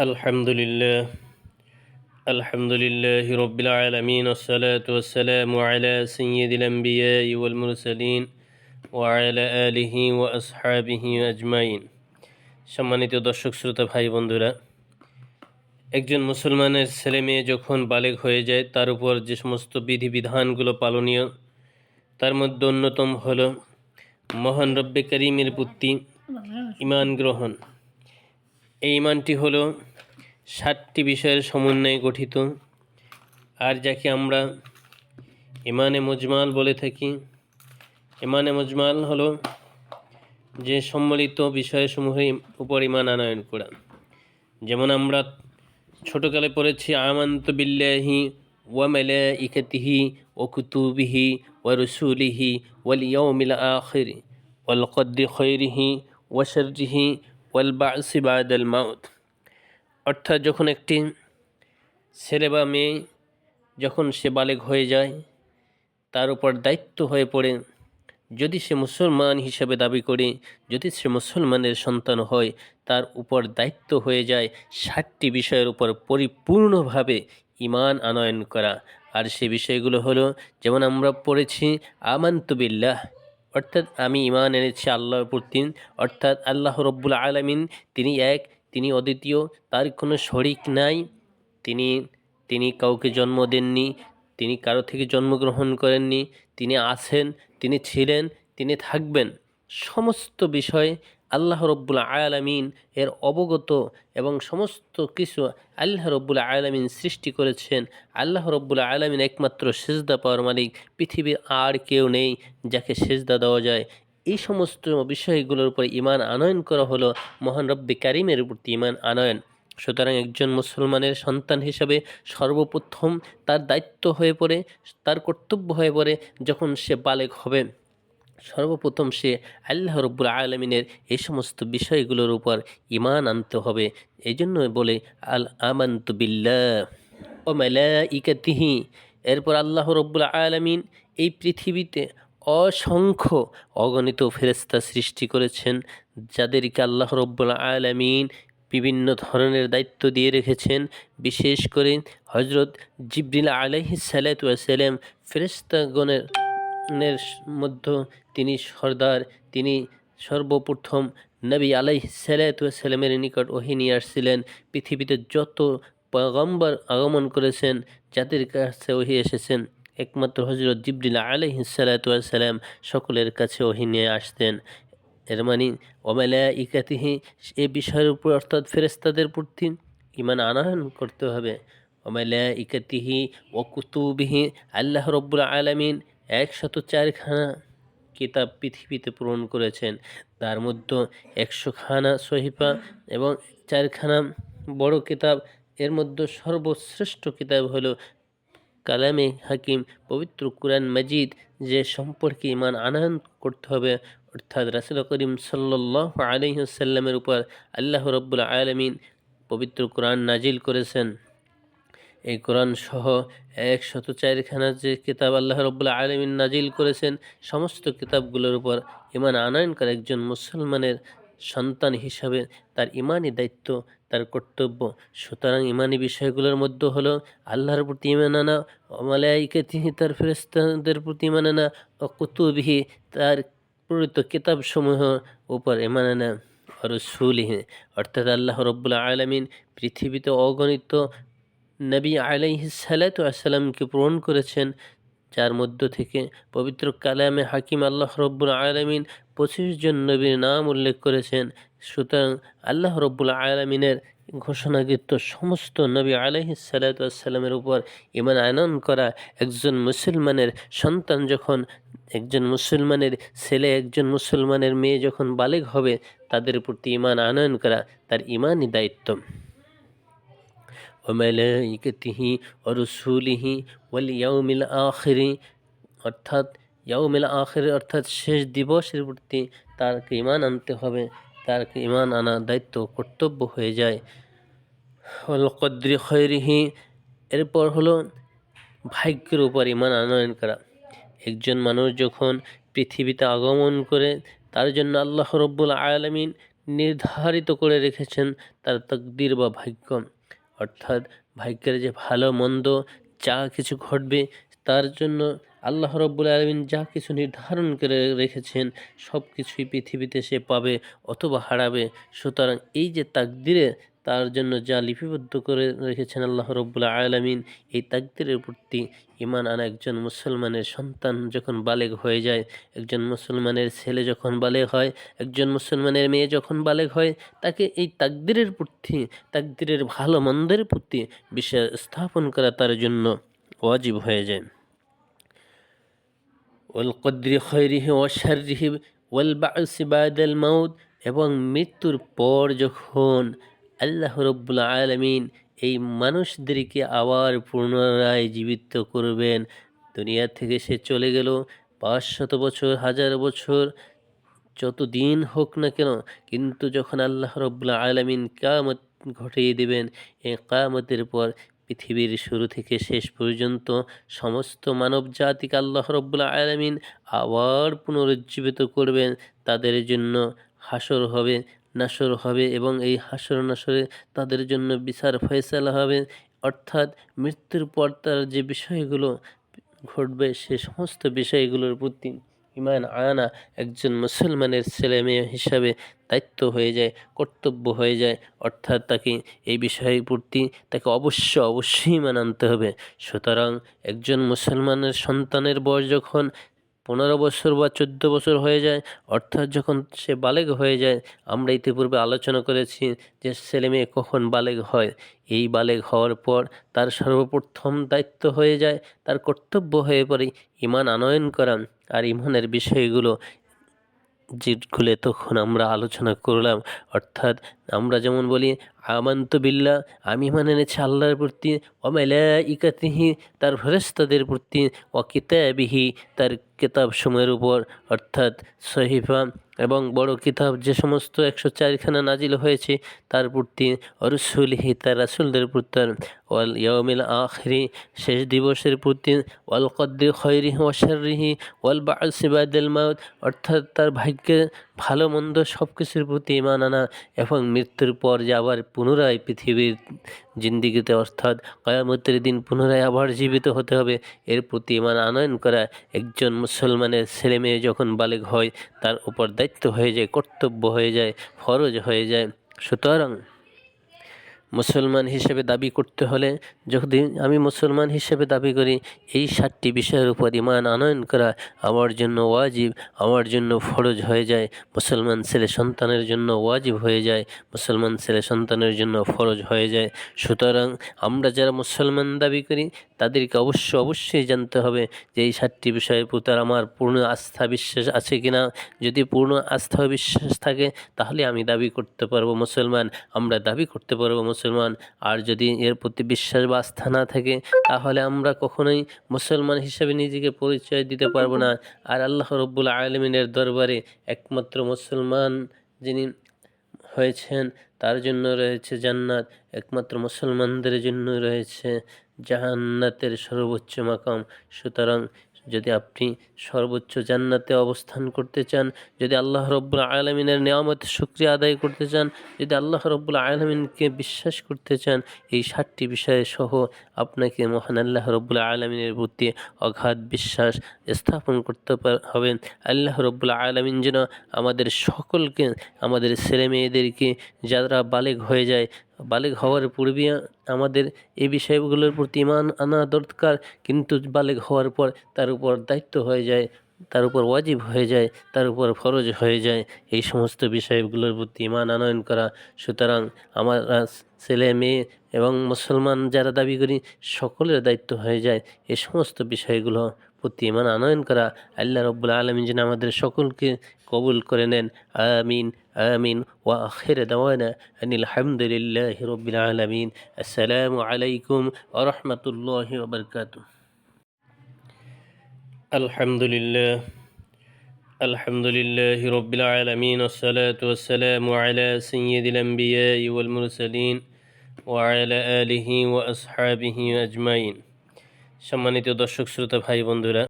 الحمد لله الحمد لله رب العالمين والصلاة والسلام على سيد الأنبياء والمرسلين وعلى آله وأصحابه أجمعين সম্মানিত দর্শক শ্রোতা ভাই বন্ধুরা একজন মুসলমানের ছেলে মেয়ে যখন বালেগ হয়ে যায় তার উপর যে সমস্ত বিধিবিধানগুলো পালনীয় তার মধ্যে অন্যতম হল মহান রব্বে করিমের প্রতি ইমান গ্রহণ এই ইমানটি হল ষাটটি বিষয়ের সমন্বয়ে গঠিত। আর যাকে আমরা ইমানে মজমাল বলে থাকি। ইমানে মজমাল হলো যে সম্মিলিত বিষয়সমূহের উপর ইমান আনয়ন করা। যেমন আমরা ছোটোকালে পড়েছি, আমান্ত বিল্লাহি ওয়া মালাইকাতিহি ও কুতুবিহি ওয়া রসুলিহি ওয়াল ইয়াউমিল আখির ওয়াল কদ্দি খৈরিহি ওয়া শাররিহি ওয়াল বাসি বাদাল মাউত। অর্থাৎ যখন একটি ছেলে বা মেয়ে যখন সে বালেগ হয়ে যায়, তার উপর দায়িত্ব হয়ে পড়ে, যদি সে মুসলমান হিসেবে দাবি করে, যদি সে মুসলমানের সন্তান হয়, তার উপর দায়িত্ব হয়ে যায় ষাটটি বিষয়ের উপর পরিপূর্ণভাবে ইমান আনয়ন করা। আর সে বিষয়গুলো হলো, যেমন আমরা পড়েছি আমান্তবিল্লাহ অর্থাৎ আমি ইমান এনেছি আল্লাহর প্রতি, অর্থাৎ আল্লাহ রব্বুল আলমিন, তিনি এক তিনি অদ্বিতীয়, তার কোনো শরিক নাই। তিনি তিনি কাউকে জন্ম দেননি, তিনি কারও থেকে জন্মগ্রহণ করেননি, তিনি আছেন, তিনি ছিলেন, তিনি থাকবেন। সমস্ত বিষয়ে আল্লাহ রব্বুল আয়ালামিন এর অবগত এবং সমস্ত কিছু আল্লাহ রব্বুল আয়ালামিন সৃষ্টি করেছেন। আল্লাহ রব্বুল আয়ালামিন একমাত্র সেজদা পাওয়ার মালিক। পৃথিবীর আর কেউ নেই যাকে সেজদা দেওয়া যায়। এই সমস্ত বিষয়গুলোর উপর ইমান আনয়ন করা হলো মহান রব্বি কারিমের প্রতি ইমান আনয়ন। সুতরাং একজন মুসলমানের সন্তান হিসাবে সর্বপ্রথম তার দায়িত্ব হয়ে পড়ে, তার কর্তব্য হয়ে পড়ে যখন সে বালেক হবে। সর্বপ্রথম সে আল্লাহ রব্বুল আলমিনের এই সমস্ত বিষয়গুলোর উপর ইমান আনতে হবে। এই জন্য বলে, আল আমান্ত বিল্লাহ ও মেলা ইকাতিহি এরপর আল্লাহ রব্বুল আলমিন এই পৃথিবীতে অসংখ্য অগণিত ফেরেস্তা সৃষ্টি করেছেন, যাদেরকে আল্লাহ রব্বুল আলমিন বিভিন্ন ধরনের দায়িত্ব দিয়ে রেখেছেন। বিশেষ করে হজরত জিবরিল আলহি সালাতাম ফেরেস্তাগণের মধ্যে তিনি সর্দার, তিনি সর্বপ্রথম নবী আলাইহ সালাতামের নিকট ওহি নিয়ে আসছিলেন। পৃথিবীতে যত পয়গম্বর আগমন করেছেন, যাদের কাছে ওহি এসেছেন একমাত্র হজরত জিবরিল আলহ সালাতাম সকলের কাছে ওহি নিয়ে আসতেন। এর মানে ওমেলা ইকাতিহি এ বিষয়ের উপর অর্থাৎ ফেরেস্তাদের প্রতি ইমান আনয়ন করতে হবে। ওমেলা ইকাতিহি ও কুতুবিহি আল্লাহ রব্বুল আলমিন একশত চারখানা কিতাব পৃথিবীতে পূরণ করেছেন। তার মধ্যে একশোখানা সহিফা এবং চারখানা বড় কিতাব। এর মধ্যে সর্বশ্রেষ্ঠ কিতাব হলো কালামে হাকিম পবিত্র কুরআন মজিদ যে সম্পর্কে ইমান আনয়ন করতে হবে, অর্থাৎ রাসুল করিম সাল্লাহ আলহিসাল্লামের উপর আল্লাহ রব্বুল আলমিন পবিত্র কোরআন নাজিল করেছেন। এই কোরআন সহ একশত চারখানা যে কিতাব আল্লাহ রব্বুল্লাহ আলমিন নাজিল করেছেন, সমস্ত কিতাবগুলোর উপর ইমান আনয়নকার একজন মুসলমানের সন্তান হিসাবে তার ইমানই দায়িত্ব তার কর্তব্য। সুতরাং ইমানি বিষয়গুলোর মধ্যে হলো আল্লাহর প্রতি ইমান আনা মালাইকাতিহি তার ফেরেস্তাদের প্রতি ইমান আনা, ও কুতুবিহি তার প্রণীত কিতাবসমূহ উপর ইমান আনা রসুলিহি। অর্থাৎ আল্লাহ রব্বুল্লাহ আলমিন পৃথিবীতে অগণিত নবী আলাইহি সালাতামকে পূরণ করেছেন, যার মধ্য থেকে পবিত্র কালামে হাকিম আল্লাহ রব্বুল আলমিন পঁচিশ জন নবীর নাম উল্লেখ করেছেন সুতরাং আল্লাহ রব্বুল আলমিনের ঘোষণাকৃত সমস্ত নবী আলহি সালাতামের উপর ইমান আনয়ন করা একজন মুসলমানের সন্তান যখন একজন মুসলমানের ছেলে, একজন মুসলমানের মেয়ে যখন বালেগ হবে, তাদের প্রতি ইমান আনয়ন করা তার ইমানই দায়িত্ব। ওমালাইকতিহি অরসুলিহি ওয়াল ইয়াউমিল আখিরি, অর্থাৎ ইয়াউমিল আখির অর্থাৎ শেষ দিবসের প্রতি তারকে ইমান আনতে হবে। তারকে ইমান আনা দায়িত্ব, কর্তব্য হয়ে যায়। কদ্রি খৈরিহি, এরপর হলো ভাগ্যের উপর ইমান আনয়ন করা। একজন মানুষ যখন পৃথিবীতে আগমন করে, তার জন্য আল্লাহ রব্বুল আলমিন নির্ধারিত করে রেখেছেন তার তকদির বা ভাগ্য। অর্থাৎ ভাগ্যের যে ভালো, মন্দ যা কিছু ঘটবে, তার জন্য আল্লাহ রব্বুল আলমিন যা কিছু নির্ধারণ করে রেখেছেন সব কিছুই পৃথিবীতে সে পাবে অথবা হারাবে। সুতরাং এই যে তাকদিরে, তার জন্য যা লিপিবদ্ধ করে রেখেছেন আল্লাহ রব্বুল আলমিন, এই তাকদিরের প্রতি ইমান আনা একজন মুসলমানের সন্তান যখন বালেগ হয়ে যায়, একজন মুসলমানের ছেলে যখন বালেগ হয়, একজন মুসলমানের মেয়ে যখন বালেগ হয়, তাকে এই তাকদিরের প্রতি, তাকদিরের ভালো মন্দের প্রতি বিশ্বাস স্থাপন করা তার জন্য ওয়াজিব হয়ে যায়। ওয়াল কদ্রি খৈরিহি ওয়াশারিহি ওয়াল মাউদ এবং মৃত্যুর পর যখন আল্লাহ রব্বুল আলমিন এই মানুষদেরকে আবার পুনরায় জীবিত করবেন, দুনিয়া থেকে সে চলে গেল। পাঁচশত বছর, হাজার বছর যত দিন হোক না কেন, কিন্তু যখন আল্লাহ রব্বুল্লা আলমিন কামত ঘটিয়ে দেবেন, এই কামতের পর পৃথিবীর শুরু থেকে শেষ পর্যন্ত সমস্ত মানব জাতিকে আল্লাহ রব্বুল্লা আলমিন আবার পুনরুজ্জীবিত করবেন। তাদের জন্য হাসর হবে, নাসর হবে এবং এই হাসর নাসরে তাদের জন্য বিচার ফয়সালা হবে। অর্থাৎ মৃত্যুর পর তার যে বিষয়গুলো ঘটবে, সে সমস্ত বিষয়গুলোর প্রতি ইমান আনা একজন মুসলমানের ছেলে মেয়ে হিসাবে দায়িত্ব হয়ে যায়, কর্তব্য হয়ে যায়। অর্থাৎ তাকে এই বিষয়ের প্রতি, তাকে অবশ্য অবশ্যই মান আনতে হবে। সুতরাং একজন মুসলমানের সন্তানের বয়স যখন পনেরো বছর বা চোদ্দ বছর হয়ে যায়, অর্থাৎ যখন সে বালেগ হয়ে যায়, আমরা ইতিপূর্বে আলোচনা করেছি যে ছেলে মেয়ে কখন বালেগ হয়। এই বালেগ হওয়ার পর তার সর্বপ্রথম দায়িত্ব হয়ে যায়, তার কর্তব্য হয়ে পড়ে ইমান আনয়ন করা আর ইমানের বিষয়গুলো যেগুলো তখন আমরা আলোচনা করলাম, অর্থাৎ আমরা যেমন বলি, আমান্ত বিল্লা আমি মানে এনেছি আল্লাহর প্রতি অমেলা ইকাতিহি তার ফেরেস্তাদের প্রতি অকিতাবিহি তার কেতাব সময়ের উপর, অর্থাৎ সহিফা এবং বড় কিতাব যে সমস্ত একশো চারখানা নাজিল হয়েছে, তার প্রতি অরসুলহি তার রাসুলদের প্রতি, ওয়াল ইয়মিল আখরি শেষ দিবসের প্রতি, ওয়াল কদ্দি খৈরিহি ওয়াশারিহি ওয়াল বাসিবাদুল মাউদ অর্থাৎ তার ভাগ্যে ভালো মন্দ সব কিছুর প্রতি ইমান আনা এবং মৃত্যুর পর যে আবার পুনরায় পৃথিবীর জিন্দিগিতে অর্থাৎ কয়ামতের দিন পুনরায় আবার জীবিত হতে হবে, এর প্রতি ইমান আনয়ন করা একজন মুসলমানের ছেলে মেয়ে যখন বালেগ হয়, তার উপর দায়িত্ব হয়ে যায়, কর্তব্য হয়ে যায়, ফরজ হয়ে যায়। সুতরাং মুসলমান হিসেবে দাবি করতে হলে যদি আমি মুসলমান হিসেবে দাবি করি, এই সাতটি বিষয়ের উপর ইমান আনয়ন করা আমার জন্য ওয়াজিব, আমার জন্য ফরজ হয়ে যায়। মুসলমান ছেলে সন্তানের জন্য ওয়াজিব হয়ে যায়, মুসলমান ছেলে সন্তানের জন্য ফরজ হয়ে যায়। সুতরাং আমরা যারা মুসলমান দাবি করি তাদেরকে অবশ্য অবশ্যই জানতে হবে যে এই সাতটি বিষয়ের প্রতি আমার পূর্ণ আস্থা বিশ্বাস আছে কিনা। যদি পূর্ণ আস্থা বিশ্বাস থাকে, তাহলে আমি দাবি করতে পারব মুসলমান। আমরা দাবি করতে পারব মুসলমান। আর যদি এর প্রতি বিশ্বাস বা আস্থা না থাকে, তাহলে আমরা কখনোই মুসলমান হিসেবে নিজেকে পরিচয় দিতে পারব না। আর আল্লাহ রব্বুল আলমিনের দরবারে একমাত্র মুসলমান যিনি হয়েছেন, তার জন্য রয়েছে জান্নাত। একমাত্র মুসলমানদের জন্য রয়েছে জাহান্নাতের সর্বোচ্চ মাকাম। সুতরাং যদি আপনি সর্বোচ্চ জান্নাতে অবস্থান করতে চান, যদি আল্লাহ রব্বুল আলমিনের নিয়ামত শুক্রিয়া আদায় করতে চান, যদি আল্লাহ রব্বুল আলমিনকে বিশ্বাস করতে চান, এই ষাটটি বিষয়ে সহ আপনাকে মহান আল্লাহ রব্বুল আলমিনের প্রতি অগাধ বিশ্বাস স্থাপন করতে হবে। আল্লাহ রব্বুল আলমিন যেন আমাদের সকলকে, আমাদের ছেলে মেয়েদেরকে যারা বালেগ হয়ে যায় বালেগ হওয়ার পূর্বে আমাদের এই বিষয়গুলোর প্রতি ইমান আনা দরকার, কিন্তু বালেগ হওয়ার পর তার উপর দায়িত্ব হয়ে যায়, তার উপর ওয়াজিব হয়ে যায়, তার উপর ফরজ হয়ে যায়। এই সমস্ত বিষয়গুলোর প্রতি ইমান আনয়ন করা। সুতরাং আমার ছেলে, মেয়ে এবং মুসলমান যারা দাবি করি, সকলের দায়িত্ব হয়ে যায়। এই সমস্ত বিষয়গুলো প্রতি ইমান আনয়ন করা আল্লাহ রব্বুল আলমিন যেন আমাদের সকলকে কবুল করে নেন আমিন আমিন ওয়া আখির দাওয়ানা আনিল হামদুলিল্লাহ রব্বিল আলমিন আসসালামু আলাইকুম ওয়া রাহমাতুল্লাহি ওয়া বারাকাতুহু الحمد لله الحمد لله رب العالمين والصلاة والسلام على سيد الأنبياء والمرسلين وعلى آله وأصحابه أجمعين সম্মানিত দর্শক শ্রোতা ভাই বন্ধুরা।